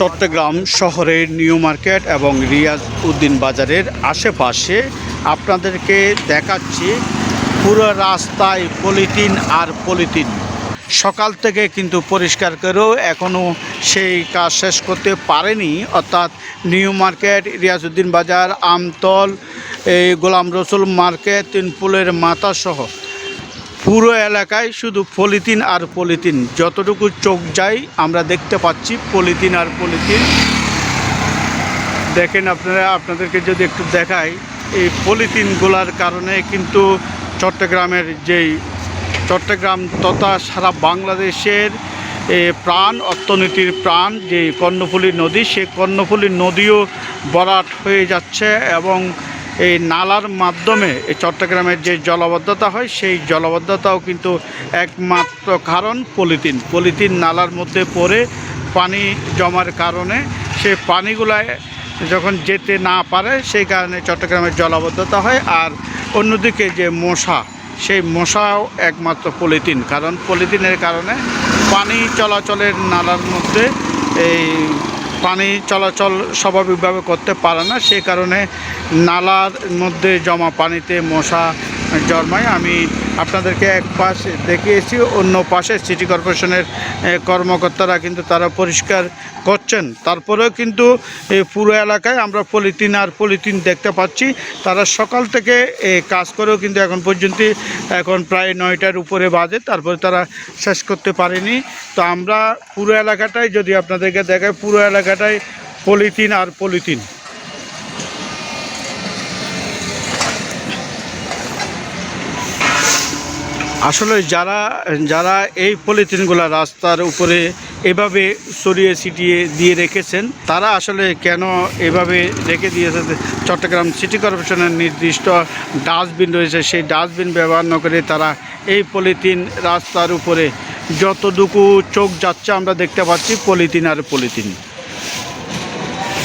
চট্টগ্রাম শহরের new market এবং রিয়াজ উদ্দিন বাজারের আশেপাশে আপনাদেরকে দেখাচ্ছি পুরো রাস্তায় পলিথিন আর পলিথিন। সকাল থেকে কিন্তু পরিষ্কার করেও এখনও সেই কাজ শেষ করতে পারেনি। অর্থাৎ নিউ মার্কেট রিয়াজউদ্দিন বাজার, আমতল, এই গোলাম রসুল মার্কেট, তিনপুলের মাথাসহ পুরো এলাকায় শুধু পলিথিন আর পলিথিন। যতটুকু চোখ যায়, আমরা দেখতে পাচ্ছি পলিথিন আর পলিথিন। দেখেন আপনারা, আপনাদেরকে যদি একটু দেখাই, এই পলিথিনগুলার কারণে কিন্তু চট্টগ্রামের যেই চট্টগ্রাম তথা সারা বাংলাদেশের প্রাণ, অর্থনীতির প্রাণ যে কর্ণফুলী নদী, সেই কর্ণফুলী নদীও বরাট হয়ে যাচ্ছে এবং এই নালার মাধ্যমে এই চট্টগ্রামের যে জলবদ্ধতা হয়, সেই জলবদ্ধতাও কিন্তু একমাত্র কারণ পলিথিন। পলিথিন নালার মধ্যে পড়ে পানি জমার কারণে সেই পানিগুলায় যখন যেতে না পারে, সেই কারণে চট্টগ্রামের জলাবদ্ধতা হয়। আর অন্যদিকে যে মশা, সেই মশাও একমাত্র পলিথিন। কারণ পলিথিনের কারণে পানি চলাচলের নালার মধ্যে এই পানি চলাচল স্বাভাবিকভাবে করতে পারে না সেই কারণে নালার মধ্যে জমা পানিতে মশা জন্মায়। আমি আপনাদেরকে এক পাশ দেখিয়েছি, অন্য পাশে সিটি কর্পোরেশনের কর্মকর্তারা কিন্তু তারা পরিষ্কার করছেন। তারপরেও কিন্তু পুরো এলাকায় আমরা পলিথিন আর পলিথিন দেখতে পাচ্ছি। তারা সকাল থেকে কাজ করেও কিন্তু এখন পর্যন্ত, এখন প্রায় নয়টার উপরে বাজে, তারপরে তারা শেষ করতে পারেনি। তো আমরা পুরো এলাকাটাই যদি আপনাদেরকে দেখাই, পুরো এলাকাটাই পলিথিন আর পলিথিন। আসলে যারা যারা এই পলিথিনগুলো রাস্তার উপরে এভাবে সরিয়ে ছিটিয়ে দিয়ে রেখেছেন, তারা আসলে কেন এভাবে রেখে দিয়েছে? চট্টগ্রাম সিটি কর্পোরেশনের নির্দিষ্ট ডাস্টবিন রয়েছে, সেই ডাস্টবিন ব্যবহার না করে তারা এই পলিথিন রাস্তার উপরে যতটুকু চোখ যাচ্ছে আমরা দেখতে পাচ্ছি, পলিথিন আর পলিথিন।